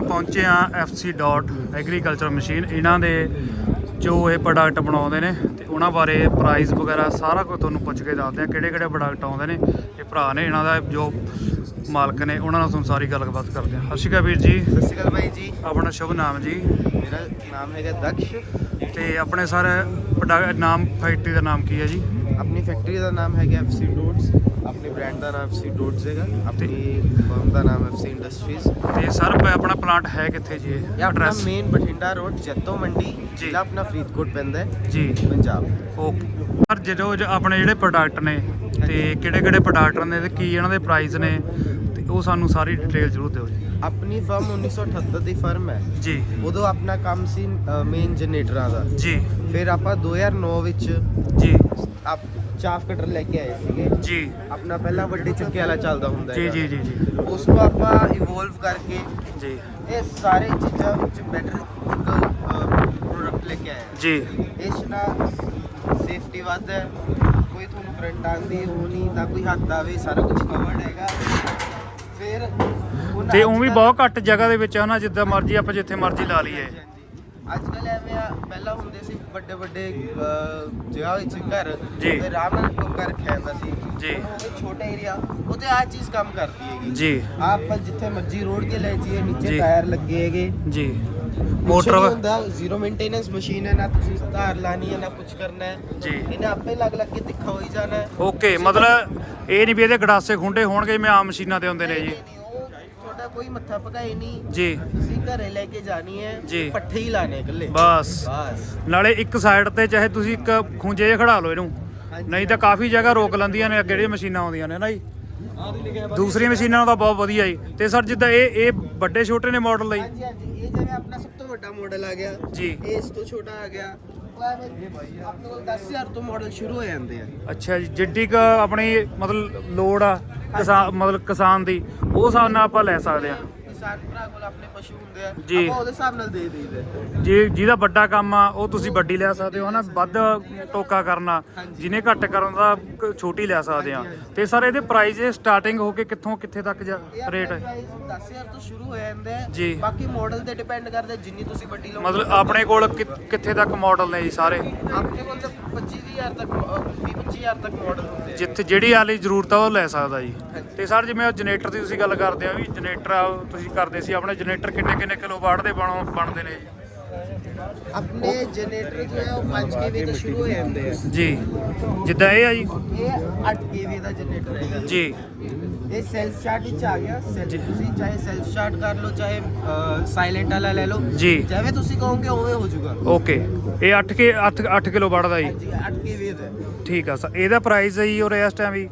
ਆਪਾਂ ਪਹੁੰਚੇ ਆ FC ਡਾਟ ਐਗਰੀਕਲਚਰ ਮਸ਼ੀਨ ਇਹਨਾਂ ਦੇ ਜੋ ਇਹ ਪ੍ਰੋਡਕਟ ਬਣਾਉਂਦੇ ਨੇ ਤੇ ਉਹਨਾਂ ਬਾਰੇ ਪ੍ਰਾਈਸ ਵਗੈਰਾ ਸਾਰਾ ਕੁਝ ਤੁਹਾਨੂੰ ਪੁੱਛ ਕੇ ਦੱਸਦੇ ਆ ਕਿਹੜੇ ਕਿਹੜੇ ਪ੍ਰੋਡਕਟ ਆਉਂਦੇ ਨੇ। ਇਹ ਭਰਾ ਨੇ ਇਹਨਾਂ ਦਾ ਜੋ ਮਾਲਕ ਨੇ ਉਹਨਾਂ ਨਾਲ ਤੁਹਾਨੂੰ ਸਾਰੀ ਗੱਲਬਾਤ ਕਰਦੇ ਆ ਸਤਿ ਸ਼੍ਰੀ ਅਕਾਲ ਵੀਰ ਜੀ। ਸਤਿ ਸ਼੍ਰੀ ਅਕਾਲ ਬਾਈ ਜੀ। ਆਪਣਾ ਸ਼ੁਭ ਨਾਮ ਜੀ। ਮੇਰਾ ਨਾਮ ਹੈਗਾ ਦਕਸ਼। ਤੇ ਆਪਣੇ ਸਰ ਪ੍ਰੋਡਕਟ ਨਾਮ ਫੈਕਟਰੀ ਦਾ ਨਾਮ ਕੀ ਹੈ ਜੀ? ਆਪਣੀ ਫੈਕਟਰੀ ਦਾ ਨਾਮ ਹੈਗਾ ਐਫਸੀ ਡੋਟਸ ਆਪਣੇ ਬ੍ਰਾਂਡ ਦਾ ਨਾਮ ਐਫਸੀ ਡੋਟਸ ਹੈਗਾ ਆਪਣੀ ਫਰਮ ਦਾ ਨਾਮ ਐਫਸੀ ਇੰਡਸਟਰੀਜ਼ ਤੇ ਸਰ ਆਪਣਾ ਪਲਾਂਟ ਹੈ ਕਿੱਥੇ ਜੀ ਇਹ? ਆਪਣਾ address main Bathinda road Jaito Mandi ਜ਼ਿਲ੍ਹਾ ਆਪਣਾ ਫਰੀਦਕੋਟ ਪੈਂਦਾ ਹੈ ਜੀ। ਪੰਜਾਬ। ਓਕੇ। ਸਰ ਜਦੋਂ ਜ- ਆਪਣੇ ਜਿਹੜੇ ਪ੍ਰੋਡਕਟ ਨੇ ਤੇ ਕਿਹੜੇ ਕਿਹੜੇ ਪ੍ਰੋਡਕਟ ਨੇ ਤੇ ਕੀ ਇਹਨਾਂ ਦੇ ਪ੍ਰਾਈਸ ਨੇ ਤੇ ਉਹ ਸਾਨੂੰ ਸਾਰੀ ਡਿਟੇਲ ਜ਼ਰੂਰ ਦਿਓ ਜੀ। ਆਪਣੀ ਫਰਮ 1978 ਦੀ ਫਰਮ ਹੈ। ਜੀ। ਉਦੋਂ ਆਪਣਾ ਕੰਮ ਸੀ ਮੇਨ ਜਨਰੇਟਰਾਂ ਦਾ। ਜੀ। ਫਿਰ ਆਪਾਂ 2009 ਵਿੱਚ ਜੀ। ਆਪ ਚਾਫ ਕਟਰ ਲੈ ਕੇ ਆਏ ਸੀਗੇ। ਜੀ। ਆਪਣਾ ਪਹਿਲਾਂ ਵੱਡੇ ਚੱਕੇ ਵਾਲਾ ਚੱਲਦਾ ਹੁੰਦਾ ਜੀ। ਜੀ ਜੀ ਜੀ। ਉਸ ਨੂੰ ਆਪਾਂ ਇਵੋਲਵ ਕਰਕੇ ਜੀ। ਇਹ ਸਾਰੇ ਚੀਜ਼ਾਂ ਵਿੱਚ ਬੈਟਰ ਪ੍ਰੋਡਕਟ ਲੈ ਕੇ ਆਏ ਹਾਂ। ਜੀ। ਇਸ ਨਾਲ ਸੇਫਟੀ ਵੱਧ ਹੈ। ਕੋਈ ਤੁਹਾਨੂੰ ਕਰੰਟ ਆਉਂਦੀ ਉਹ ਨਹੀਂ ਨਾ ਕੋਈ ਹੱਥ ਆਵੇ ਸਾਰਾ ਕੁਝ ਕਵਰਡ ਹੈਗਾ। ਫਿਰ ਹੁਣ ਤੇ ਉਹ ਵੀ ਬਹੁਤ ਘੱਟ ਜਗ੍ਹਾ ਦੇ ਵਿੱਚ ਆ ਨਾ ਜਿੱਦਾਂ ਮਰਜ਼ੀ ਆਪਾਂ ਜਿੱਥੇ ਮਰਜ਼ੀ ਲਾ ਲਈਏ। ਅੱਜ ਕੱਲ ਐਵੇਂ ਆ ਪਹਿਲਾਂ ਹੁੰਦੇ ਸੀ ਵੱਡੇ ਵੱਡੇ ਜਗ੍ਹਾ ਵਿੱਚ ਘਰ ਜੀ। ਤੇ ਨਾਲ ਲੋਕਾਂ ਰੱਖਿਆ ਜਾਂਦਾ ਸੀ। ਜੀ। ਹੁਣ ਉਹ ਛੋਟਾ ਏਰੀਆ ਉਹਤੇ ਆ ਚੀਜ਼ ਕੰਮ ਕਰਦੀ ਹੈਗੀ। ਜੀ। ਆਪਾਂ ਜਿੱਥੇ ਮਰਜ਼ੀ ਰੋਡ ਕੇ ਲੈ ਜਾਈਏ ਨੀਚੇ ਜੀ। ਟਾਇਰ ਲੱਗੇ ਹੈਗੇ। ਜੀ। ਮੋਟਰ ਹੁੰਦਾ ਜ਼ੀਰੋ ਮੇਨਟੇਨੈਂਸ ਮਸ਼ੀਨ ਹੈ ਨਾ ਤੁਸੀਂ ਧਾਰ ਲਾਣੀ ਹੈ ਨਾ ਕੁਝ ਕਰਨਾ ਹੈ। ਜੀ। ਇਹਨੇ ਆਪੇ ਲੱਗ ਲੱਗ ਕੇ ਤਿੱਖਾ ਹੋਈ ਜਾਣਾ ਹੈ। ਓਕੇ ਮਤਲਬ ਇਹ ਨਹੀਂ ਵੀ ਇਹਦੇ ਗੜਾਸੇ ਖੁੰਡੇ ਹੋਣਗੇ ਜਿਵੇਂ ਆਮ ਮਸ਼ੀਨਾਂ ਤੇ ਹੁੰਦੇ ਨੇ ਜੀ। ਨਹੀਂ, ਨਹੀਂ, ਉਹ ਤੁਹਾਡਾ ਕੋਈ ਮੱਥਾ ਪਕਾਈ ਨਹੀਂ ਜੀ। ਤੁਸੀਂ ਘਰੇ ਲੈ ਕੇ ਜਾਣੀ ਹੈ ਜੀ। ਪੱਠੇ ਹੀ ਲਾਣੇ ਇਕੱਲੇ। ਬਸ। ਬਸ। ਨਾਲੇ ਇੱਕ ਸਾਈਡ ਤੇ ਚਾਹੇ ਤੁਸੀਂ ਇੱਕ ਖੁੰਝੇ ਜਿਹਾ ਖੜਾ ਲਓ ਇਹਨੂੰ। ਨਹੀਂ ਤਾਂ ਕਾਫੀ ਜਗ੍ਹਾ ਰੋਕ ਲੈਂਦੀਆਂ ਨੇ ਅੱਗੇ ਜਿਹੜੀਆਂ ਮਸ਼ੀਨਾਂ ਆਉਂਦੀਆਂ ਨੇ ਨਾ ਜੀ ਦੂਸਰੀਆਂ ਮਸ਼ੀਨਾਂ ਨਾਲੋਂ ਤਾਂ ਬਹੁਤ ਵਧੀਆ ਜੀ। ਤੇ ਸਰ ਜਿੱਦਾਂ ਇਹ ਇਹ ਵੱਡੇ ਛੋਟੇ ਨੇ ਮਾਡਲ ਲਈ। ਹਾਂਜੀ ਹਾਂਜੀ। ਇਹ ਜਿਵੇਂ ਆਪਣਾ ਸਭ ਤੋਂ ਵੱਡਾ ਮਾਡਲ ਆ ਗਿਆ। ਜੀ। ਇਹ ਇਸ ਤੋਂ ਛੋਟਾ ਆ ਗਿਆ। ਉਹ ਐਵੇਂ ਆਪਣੇ ਕੋਲ 10000 ਤੋਂ ਮਾਡਲ ਸ਼ੁਰੂ ਹੋ ਜਾਂਦੇ ਆ। ਅੱਛਾ ਜੀ। ਜਿੱਡੀ ਕ ਆਪਣੀ ਮਤਲਬ ਲੋੜ ਆ। ਕਿਸਾਨ ਮਤਲਬ ਕਿਸਾਨ ਦੀ ਉਹ ਹਿਸਾਬ ਨਾਲ ਆਪਾਂ ਲੈ ਸਕਦੇ ਆ ਕਿਸਾਨ ਭਰਾ ਕੋਲ ਆਪਣੇ ਪਸ਼ੂ ਹੁੰਦੇ ਆ ਜੀ। ਆਪਾਂ ਉਹਦੇ ਹਿਸਾਬ ਨਾਲ ਦੇ ਦੇਈਦੇ ਜੇ ਜਿਹਦਾ ਵੱਡਾ ਕੰਮ ਆ ਉਹ ਤੁਸੀਂ ਵੱਡੀ ਲੈ ਸਕਦੇ ਹੋ ਹਨਾ ਵੱਧ ਟੋਕਾ ਕਰਨਾ ਹਾਂਜੀ। ਜਿਹਨੇ ਘੱਟ ਕਰਨ ਦਾ ਕ- ਛੋਟੀ ਲੈ ਸਕਦੇ ਆ ਹਾਂਜੀ, ਹਾਂਜੀ। ਤੇ ਸਰ ਇਹਦੇ ਪ੍ਰਾਈਸ ਸਟਾਰਟਿੰਗ ਹੋ ਕੇ ਕਿੱਥੋਂ ਕਿੱਥੇ ਤੱਕ ਜਾ ਰੇਟ ਹੈ price 10000 ਤੋਂ ਸ਼ੁਰੂ ਹੋ ਜਾਂਦੇ ਆ ਜੀ। ਬਾਕੀ ਮਾਡਲ ਤੇ ਡਿਪੈਂਡ ਕਰਦਾ ਜਿੰਨੀ ਤੁਸੀਂ ਵੱਡੀ ਲਓ ਮਤਲਬ ਆਪਣੇ ਕੋਲ ਕਿ- ਕਿੱਥੇ ਤੱਕ ਮਾਡਲ ਨੇ ਜੀ ਸਾਰੇ ਆਪਣੇ ਕੋਲ ਤਾਂ 25000 ਤੱਕ 25000 ਤੱਕ ਮਾਡਲ ਹੁੰਦੇ ਆ ਜਿੱਥੇ ਜਿਹੜੀ ਵਾਲੀ ਜ਼ਰੂਰਤ ਆ ਉਹ ਲੈ ਸਕਦਾ ਜੀ ਹਾਂਜੀ। ਤੇ ਸਰ ਜਿਵੇਂ ਜਨਰੇਟਰ ਦੀ ਤੁਸੀਂ ਗੱਲ ਕਰਦੇ ਆ ਵੀ ਜਨਰੇਟਰ ਆ ਤੁਸੀਂ ਕਰਦੇ ਸੀ ਆਪਣੇ ਜਨਰੇਟਰ ਕਿੰਨੇ ਕਿੰਨੇ ਕਿਲੋ ਵਾਟ ਦੇ ਬਣ ਬਣਦੇ ਨੇ ਜੀ? ਆਪਣੇ ਜਨਰੇਟਰ ਜੋ ਹੈ ਉਹ 5 kV ਤੋਂ ਸ਼ੁਰੂ ਹੋ ਜਾਂਦੇ ਆ। ਜੀ। ਜਿੱਦਾਂ ਇਹ ਆ ਜੀ? ਇਹ 8 kV ਦਾ ਜਨਰੇਟਰ ਹੈਗਾ ਜੀ। ਇਹ ਸੈਲਫ ਸਟਾਰਟ ਵਿੱਚ ਆ ਗਿਆ। ਸੈਲ- ਜੀ। ਤੁਸੀਂ ਚਾਹੇ ਸੈਲਫ ਸਟਾਰਟ ਕਰ ਲਓ ਚਾਹੇ ਸਾਇਲੈਂਟ ਵਾਲਾ ਲੈ ਲਓ। ਜੀ। ਜਿਵੇਂ ਤੁਸੀਂ ਕਹੋਗੇ ਉਵੇਂ ਹੋ ਜਾਊਗਾ। ਓਕੇ। ਇਹ 8 ਕੇ 8 8 ਕਿਲੋ ਵਾਟ ਦਾ ਜੀ? ਹਾਂਜੀ 8 kV ਦਾ। ਹੈ। ਠੀਕ ਆ ਸਰ ਇਹਦਾ ਪ੍ਰਾਈਸ ਹੈ ਜੀ ਔਰ ਇਸ ਟਾਈਮ ਵੀ?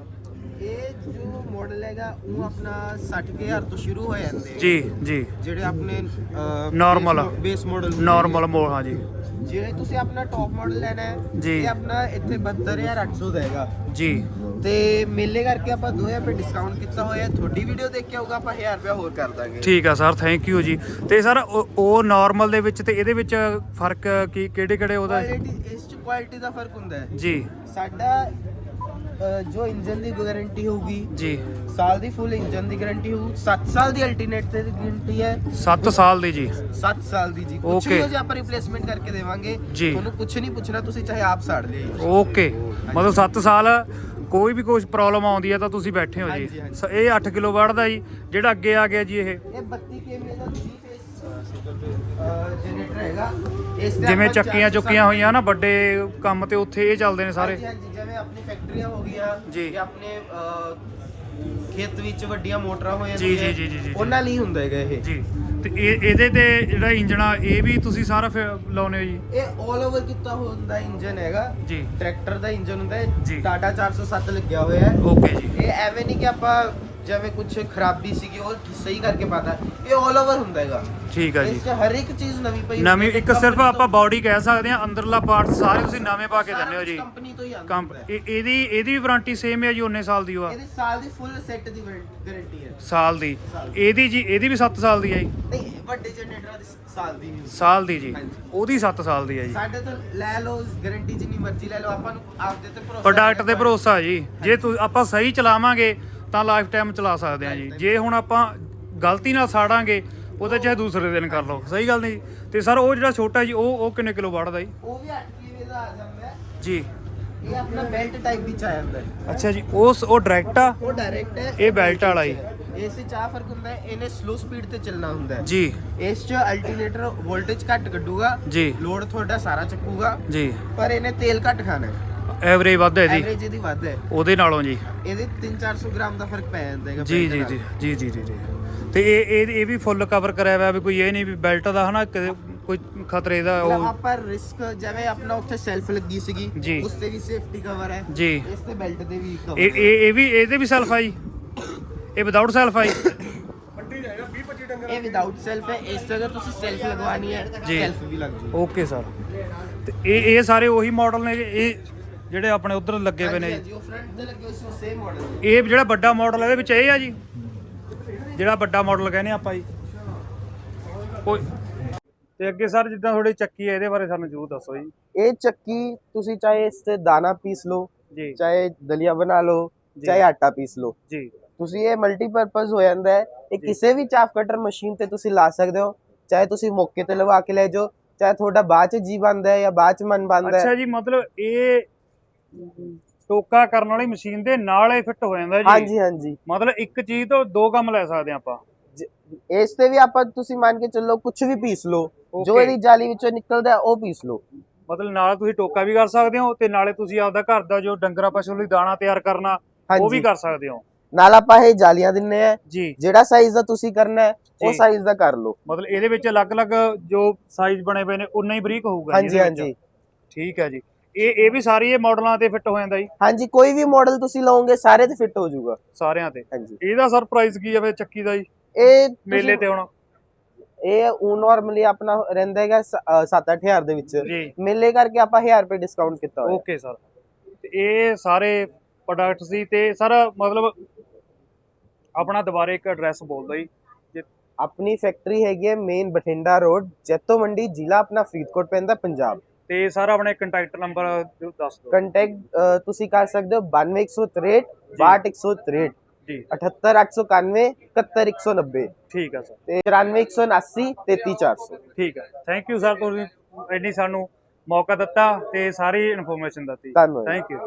ਮਾਡਲ ਹੈਗਾ ਉਹ ਆਪਣਾ 60000 ਤੋਂ ਸ਼ੁਰੂ ਹੋ ਜਾਂਦੇ ਆ। ਜੀ ਜੀ। ਜਿਹੜੇ ਆਪਣੇ Normal। Base model normal mode ਹਾਂ ਜੀ। ਜਿਹੜੇ ਤੁਸੀਂ ਆਪਣਾ ਟੌਪ ਮਾਡਲ ਲੈਣਾ ਹੈ ਜੀ। ਇਹ ਆਪਣਾ ਇੱਥੇ 72800 ਦਾ ਹੈਗਾ। ਜੀ। ਤੇ ਮੇਲੇ ਕਰਕੇ ਆਪਾਂ 2000 ਰੁਪਏ ਡਿਸਕਾਊਂਟ ਕੀਤਾ ਹੋਇਆ ਹੈ। ਤੁਹਾਡੀ ਵੀਡੀਓ ਦੇਖ ਕੇ ਆਊਗਾ ਆਪਾਂ 1000 ਰੁਪਏ ਹੋਰ ਕਰ ਦਾਂਗੇ। ਠੀਕ ਆ ਸਰ ਥੈਂਕ ਯੂ ਜੀ। ਤੇ ਸਰ ਉਹ- ਉਹ ਨਾਰਮਲ ਦੇ ਵਿੱਚ ਤੇ ਇਹਦੇ ਵਿੱਚ ਫ਼ਰਕ ਕੀ ਕਿਹੜੇ ਕਿਹੜੇ ਉਹਦਾ? ਕੁਆਲਿਟੀ ਇਸ ਚ ਕੁਆਲਿਟੀ ਦਾ ਫ਼ਰਕ ਹੁੰਦਾ ਹੈ। ਜੀ। ਸਾਡਾ ਜੋ ਇੰਜਨ ਦੀ ਗਾਰੰਟੀ ਹੋਊਗੀ। ਜੀ। ਸਾਲ ਦੀ ਫੁੱਲ ਇੰਜਨ ਦੀ ਗਾਰੰਟੀ ਹੋਊ। 7 ਸਾਲ ਦੀ ਅਲਟਰਨੇਟ ਤੇ ਗਾਰੰਟੀ ਹੈ। 7 ਸਾਲ ਦੀ ਜੀ। 7 ਸਾਲ ਦੀ ਜੀ। ਕੁਝ. ਵੀ ਹੋ ਜੇ ਆਪਾਂ ਰਿਪਲੇਸਮੈਂਟ ਕਰਕੇ ਦੇਵਾਂਗੇ ਜੀ। ਤੁਹਾਨੂੰ ਕੁਝ ਨਹੀਂ ਪੁੱਛਣਾ ਤੁਸੀਂ ਚਾਹੇ ਆਪ ਸਾੜ ਲਿਓ ਓਕੇ ਮਤਲਬ 7 ਸਾਲ ਕੋਈ ਵੀ ਕੋਈ ਪ੍ਰੋਬਲਮ ਆਉਂਦੀ ਹੈ ਤਾਂ ਤੁਸੀਂ ਬੈਠੇ ਹੋ ਹਾਂਜੀ, ਜੀ। ਹਾਂਜੀ। ਸ- ਇਹ 8 ਕਿਲੋ ਵਾਟ ਦਾ ਜੀ ਜਿਹੜਾ ਅੱਗੇ ਆ ਗਿਆ ਜੀ ਇਹ। ਇਹ 32 ਕੇਵੀ ਦਾ 3 ਫੇਸ ਜਨਰੇਟਰ ਹੈਗਾ। ਇਸ ਤੇ ਜਿਵੇਂ ਆਪਾਂ ਚੱਕੀਆਂ 400 ਚੁੱਕੀਆਂ ਹੋਈਆਂ ਨਾ ਵੱਡੇ ਕੰਮ ਤੇ ਉੱਥੇ ਇਹ ਚੱਲਦੇ ਨੇ ਸਾਰੇ। ਹਾਂਜੀ ਹਾਂਜੀ ਜਿਵੇਂ ਆਪਣੀ ਫੈਕਟਰੀਆਂ ਹੋ ਗਈਆਂ ਜੀ। ਜਾਂ ਆਪਣੇ ਖੇਤ ਵਿੱਚ ਵੱਡੀਆਂ ਮੋਟਰਾਂ ਹੋ ਜੀ, ਜਾਂਦੀਆਂ ਜੀ, ਜੀ, ਜੀ, ਜੀ। ਉਹਨਾਂ ਲਈ ਹੁੰਦਾ ਹੈਗਾ ਇਹ। ਜੀ। ਤੇ ਇਹ ਇਹਦੇ ਤੇ ਜਿਹੜਾ ਇੰਜਣ ਆ ਇਹ ਵੀ ਤੁਸੀਂ ਸਾਰਾ ਫਿਰ ਲਾਉਨੇ ਹੋ ਜੀ? ਇਹ 올 ਓਵਰ ਕੀਤਾ ਹੁੰਦਾ ਇੰਜਨ ਹੈਗਾ। ਜੀ। ਟਰੈਕਟਰ ਦਾ ਇੰਜਨ ਹੁੰਦਾ ਜੀ। ਹੈ ਟਾਟਾ 407 ਲੱਗਿਆ ਹੋਇਆ ਹੈ। ਓਕੇ ਜੀ। ਇਹ ਐਵੇਂ ਨਹੀਂ ਕਿ ਆਪਾਂ ਜਿਵੇਂ ਕੁਝ ਖਰਾਬੀ ਸੀਗੀ ਉਹ ਸਹੀ ਕਰਕੇ ਪਾਤਾ। ਇਹ 올 ਓਵਰ ਹੁੰਦਾ ਹੈਗਾ। ਠੀਕ ਆ ਜੀ। ਇਸ 'ਚ ਹਰ ਇੱਕ ਚੀਜ਼ ਨਵੀਂ ਪਈ ਨਵੀਂ ਇੱਕ ਸਿਰਫ ਆਪਾਂ ਬਾਡੀ ਕਹਿ ਸਕਦੇ ਆ ਅੰਦਰਲਾ ਪਾਰਟ ਸਾਰੇ ਤੁਸੀਂ ਨਵੇਂ ਪਾ ਕੇ ਦਿੰਦੇ ਹੋ ਜੀ। ਕੰਪਨੀ ਤੋਂ ਹੀ ਆਉਂਦਾ ਕੰਪ ਹੈ। ਇਹ- ਇਹਦੀ ਇਹਦੀ ਵੀ ਵਾਰੰਟੀ ਸੇਮ ਹੈ ਜੀ 19 ਸਾਲ ਦੀ ਹੋਆ ਇਹਦੀ ਸਾਲ ਦੀ ਫੁੱਲ ਸੈੱਟ ਦੀ ਗਾਰੰਟੀ ਹੈ। ਸਾਲ ਦੀ। ਇਹਦੀ ਜੀ ਇਹਦੀ ਵੀ 7 ਸਾਲ ਦੀ ਹੈ ਜੀ। ਨਹੀਂ ਵੱਡੇ ਜਨਰੇਟਰਾਂ ਦੀ ਸਾਲ ਦੀ ਨਹੀਂ। ਸਾਲ ਦੀ ਜੀ। ਹਾਂਜੀ। ਉਹਦੀ 7 ਸਾਲ ਦੀ ਹੈ ਜੀ। ਸਾਡੇ ਤੋਂ ਲੈ ਲਓ ਗਾਰੰਟੀ ਜਿੰਨੀ ਮਰਜ਼ੀ ਲੈ ਲਓ ਆਪਾਂ ਨੂੰ ਆਪਦੇ ਤੇ ਭਰੋਸਾ ਪ੍ਰੋਡਕਟ ਤੇ। ਭਰੋਸਾ ਜੀ। ਜੇ ਤੁਸੀਂ ਆਪਾਂ ਸਹੀ ਚਲਾਵਾਂਗੇ ਤਾਂ ਲਾਈਫ ਟਾਈਮ ਚਲਾ ਸਕਦੇ ਆ ਜੀ। ਜੇ ਹੁਣ ਆਪਾਂ ਗਲਤੀ ਨਾਲ ਸਾੜਾਂਗੇ ਉਹਦੇ ਚਾਹੇ ਦੂਸਰੇ ਦਿਨ ਕਰ ਲਓ। ਸਹੀ ਗੱਲ ਨਹੀਂ ਤੇ ਸਰ ਉਹ ਜਿਹੜਾ ਛੋਟਾ ਜੀ ਉਹ ਉਹ ਕਿੰਨੇ ਕਿਲੋ ਵੜਦਾ ਜੀ? ਉਹ ਵੀ 8 ਕਿਵੇ ਦਾ ਆ ਜਾਂਦਾ ਹੈ। ਜੀ। ਇਹ ਆਪਣਾ ਬੈਲਟ ਟਾਈਪ ਵਿੱਚ ਆ ਜਾਂਦਾ ਹੈ। ਅੱਛਾ ਜੀ ਉਸ ਉਹ ਡਾਇਰੈਕਟ ਆ? ਉਹ ਡਾਇਰੈਕਟ ਹੈ। ਇਹ ਬੈਲਟ ਵਾਲਾ ਜੀ। ਇਸ ਵਿੱਚ ਆ ਫ਼ਰਕ ਹੁੰਦਾ ਹੈ। ਇਹਨੇ ਸਲੋ ਸਪੀਡ ਤੇ ਚੱਲਣਾ ਹੁੰਦਾ ਹੈ। ਜੀ। ਇਸ ਚ ਅਲਟਰਨੇਟਰ ਵੋਲਟੇਜ ਘੱਟ ਕੱਢੂਗਾ। ਜੀ। ਲੋਡ ਤੁਹਾਡਾ ਸਾਰਾ ਚੱਕੂਗਾ। ਜੀ। ਪਰ ਇਹਨੇ ਤੇਲ ਘੱਟ ਖਾਣਾ ਹੈ। ਐਵਰੇਜ ਵੱਧ ਹੈ ਇਹਦੀ ਐਵਰੇਜ ਇਹਦੀ ਵੱਧ ਹੈ। ਉਹਦੇ ਨਾਲੋਂ ਜੀ। ਇਹਦੇ 3-400 ਗ੍ਰਾਮ ਦਾ ਫ਼ਰਕ ਪੈ ਜਾਂਦਾ ਹੈਗਾ ਜੀ belt ਜੀ ਨਾਲ। ਜੀ ਜੀ ਜੀ ਜੀ ਜੀ। ਤੇ ਇਹ ਇਹ ਇਹ ਵੀ ਫੁੱਲ ਕਵਰ ਕਰਿਆ ਹੋਇਆ ਵੀ ਕੋਈ ਇਹ ਨਹੀਂ ਵੀ ਬੈਲਟ ਦਾ ਹਨਾ ਕਿਤੇ ਕੋਈ ਖਤਰੇ ਦਾ ਮਤਲਬ ਉਹ ਆਪਾਂ ਰਿਸਕ ਜਿਵੇਂ ਆਪਣਾ ਉੱਥੇ ਸੈਲਫ ਲੱਗੀ ਸੀਗੀ ਜੀ। ਉਸ ਤੇ ਵੀ ਸੇਫਟੀ ਕਵਰ ਹੈ। ਜੀ। ਇਸ ਤੇ ਬੈਲਟ ਤੇ ਵੀ ਕਵਰ ਇਹ ਇਹ ਇਹ ਵੀ ਇਹਦੇ ਵੀ ਸੈਲਫ ਆਈ ਇਹ ਵਿਦਆਊਟ ਸੈਲਫ ਆਈ ਇਹ ਵਿਦਆਊਟ ਸੈਲਫ ਹੈ। ਇਸ ਤੇ ਅਗਰ ਤੁਸੀਂ ਸੈਲਫ ਲਗਵਾਣੀ ਹੈ ਜੀ। ਸੈਲਫ ਵੀ ਲੱਗ ਜੂ। ਓਕੇ ਸਰ ਤੇ ਇਹ ਇਹ ਸਾਰੇ ਉਹੀ ਮਾਡਲ ਨੇ ਇਹ ਜਿਹੜੇ ਆਪਣੇ ਉਧਰ ਲੱਗੇ ਹੋਏ ਨੇ ਜੀ ਉਹ ਫਰੰਟ ਤੇ ਲੱਗੇ ਹੋਏ ਸੀ ਉਹ ਸੇਮ ਮਾਡਲ ਇਹ ਜਿਹੜਾ ਵੱਡਾ ਮਾਡਲ ਇਹਦੇ ਵਿੱਚ ਇਹ ਆ ਜੀ। ਜਿਹੜਾ ਵੱਡਾ ਮਾਡਲ ਕਹਿੰਦੇ ਆਪਾਂ ਜੀ। ਕੋਈ ਤੇ ਅੱਗੇ ਸਰ ਜਿੱਦਾਂ ਥੋੜੀ ਚੱਕੀ ਹੈ ਇਹਦੇ ਬਾਰੇ ਸਾਨੂੰ ਜ਼ਰੂਰ ਦੱਸੋ ਜੀ। ਇਹ ਚੱਕੀ ਤੁਸੀਂ ਚਾਹੇ ਇਸ ਤੇ ਦਾਣਾ ਪੀਸ ਲਓ ਜੀ। ਚਾਹੇ ਦਲੀਆ ਬਣਾ ਲਓ। ਚਾਹੇ ਆਟਾ ਪੀਸ ਲਓ। ਜੀ। ਤੁਸੀਂ ਇਹ ਮਲਟੀਪਰਪਸ ਹੋ ਜਾਂਦਾ ਹੈ ਇਹ। ਕਿਸੇ ਵੀ ਚਾਫ ਕਟਰ ਮਸ਼ੀਨ ਤੇ ਤੁਸੀਂ ਲਾ ਸਕਦੇ ਹੋ ਚਾਹੇ ਤੁਸੀਂ ਮੌਕੇ ਤੇ ਲਵਾ ਕੇ ਲੈ ਜਾਓ ਚਾਹੇ ਤੁਹਾਡਾ ਬਾਅਦ ਚ ਜੀ ਬੰਦਾ ਹੈ ਜਾਂ ਬਾਅਦ ਚ ਮਨ ਬੰਦਾ ਅੱਛਾ ਹੈ ਜੀ ਮਤਲਬ ਇਹ ਟੋਕਾ ਕਰਨ ਵਾਲੀ ਮਸ਼ੀਨ ਦੇ ਨਾਲ ਹੀ ਫਿੱਟ ਹੋ ਜਾਂਦਾ ਜੀ। ਹਾਂਜੀ ਹਾਂਜੀ। ਮਤਲਬ ਇੱਕ ਚੀਜ਼ ਤੋਂ ਦੋ ਕੰਮ ਲੈ ਸਕਦੇ ਆਪਾਂ। ਇਸ ਤੇ ਵੀ ਆਪਾਂ ਤੁਸੀਂ ਮੰਨ ਕੇ ਚੱਲੋ ਕੁਝ ਵੀ ਪੀਸ ਲਓ ਜੋ. ਇਹਦੀ ਜਾਲੀ ਵਿੱਚੋਂ ਨਿਕਲਦਾ ਉਹ ਪੀਸ ਲਓ। ਮਤਲਬ ਨਾਲ ਤੁਸੀਂ ਟੋਕਾ ਵੀ ਕਰ ਸਕਦੇ ਹੋ ਤੇ ਨਾਲੇ ਤੁਸੀਂ ਆਪਦਾ ਘਰ ਦਾ ਜੋ ਡੰਗਰਾ ਪਸ਼ੂ ਲਈ ਦਾਣਾ ਤਿਆਰ ਕਰਨਾ ਉਹ ਵੀ ਕਰ ਸਕਦੇ ਹੋ। ਨਾਲ ਆਪਾਂ ਇਹ ਜਾਲੀਆਂ ਦਿੰਨੇ ਆ। ਜੀ। ਜਿਹੜਾ ਸਾਈਜ਼ ਦਾ ਤੁਸੀਂ ਕਰਨਾ ਹੈ ਉਹ। ਸਾਈਜ਼ ਦਾ ਕਰ ਲਓ। ਮਤਲਬ ਇਹਦੇ ਵਿੱਚ ਅਲੱਗ-ਅਲੱਗ ਜੋ ਸਾਈਜ਼ ਬਣੇ ਪਏ ਨੇ ਉਨਾ ਹੀ ਬਰੀਕ ਹੋਊਗਾ ਹਾਂਜੀ। ਹਾਂਜੀ। ਠੀਕ ਹੈ ਜੀ। ਇਹ ਇਹ ਵੀ ਸਾਰੀ ਇਹ ਮਾਡਲਾਂ ਤੇ ਫਿੱਟ ਹੋ ਜਾਂਦਾ ਜੀ। ਹਾਂਜੀ ਕੋਈ ਵੀ ਮਾਡਲ ਤੁਸੀਂ ਲਓਗੇ ਸਾਰੇ ਤੇ ਫਿੱਟ ਹੋ ਜਾਊਗਾ। ਸਾਰਿਆਂ ਤੇ। ਹਾਂਜੀ। ਇਹਦਾ ਸਰ ਪ੍ਰਾਈਸ ਕੀ ਹੈ ਫਿਰ ਚੱਕੀ ਦਾ ਜੀ? ਇਹ ਮੇਲੇ ਤੇ ਹੁਣ। ਇਹ ਉਹ ਨਾਰਮਲੀ ਆਪਣਾ ਰਹਿੰਦਾ ਹੈਗਾ 7-8000 ਦੇ ਵਿੱਚ। ਮੇਲੇ ਕਰਕੇ ਆਪਾਂ 1000 ਰੁਪਏ ਡਿਸਕਾਊਂਟ ਕੀਤਾ ਹੋਇਆ। ਓਕੇ ਸਰ ਤੇ ਇਹ ਸਾਰੇ ਪ੍ਰੋਡਕਟ ਸੀ ਤੇ ਸਰ ਮਤਲਬ ਆਪਣਾ ਦੁਬਾਰੇ ਇੱਕ ਐਡਰੈਸ ਬੋਲ ਜੇ- ਆਪਣੀ ਫੈਕਟਰੀ ਹੈਗੀ ਹੈ ਮੇਨ ਬਠਿੰਡਾ ਰੋਡ ਜੈਤੋ ਮੰਡੀ ਜ਼ਿਲ੍ਹਾ ਆਪਣਾ ਫਰੀਦਕੋਟ ਪੈਂਦਾ ਪੰਜਾਬ। ਤੇ ਸਰ ਆਪਣੇ ਕੰਟੈਕਟ ਨੰਬਰ ਦੱਸ ਦਿਓ। ਕੰਟੈਕਟ ਤੁਸੀਂ ਕਰ ਸਕਦੇ ਹੋ 92163 62163 ਜੀ। 78891 71190 ਠੀਕ ਹੈ ਸਰ। ਤੇ 94179 33400 ਠੀਕ ਹੈ ਥੈਂਕ ਯੂ ਸਰ ਤੁਸੀਂ ਇੰਨੀ ਸਾਨੂੰ ਮੌਕਾ ਦਿੱਤਾ ਤੇ ਸਾਰੀ ਇਨਫੋਰਮੇਸ਼ਨ ਦਿੱਤੀ। Thank you